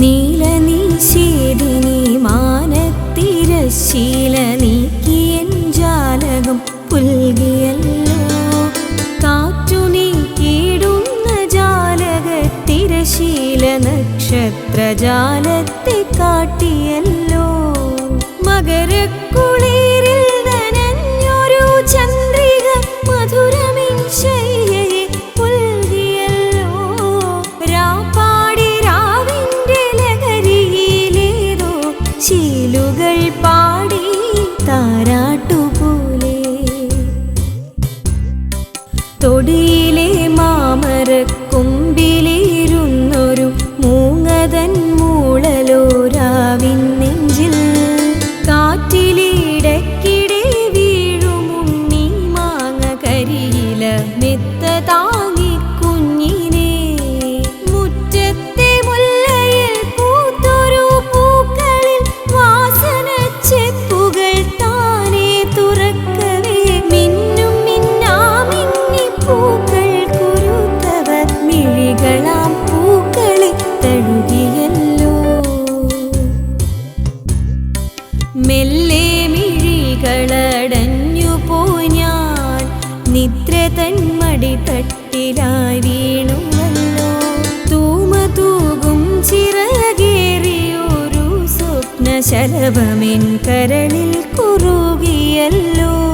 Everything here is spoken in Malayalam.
നീലനീശേദിനി മാനത്തിരശീല നീക്കിയൻ ജാലകം പുൽകിയല്ലോ. കാറ്റുനെ കേടുന്ന ജാലകത്തിരശീല നക്ഷത്രജാലത്തെ കാട്ടിയല്ലോ. ดี തന്മടി തട്ടിലായി വീണുവല്ലോ. തൂമ തൂകും ചിറകേറിയൊരു സ്വപ്ന ശലഭമെൻ കരളിൽ കുറുകിയല്ലോ.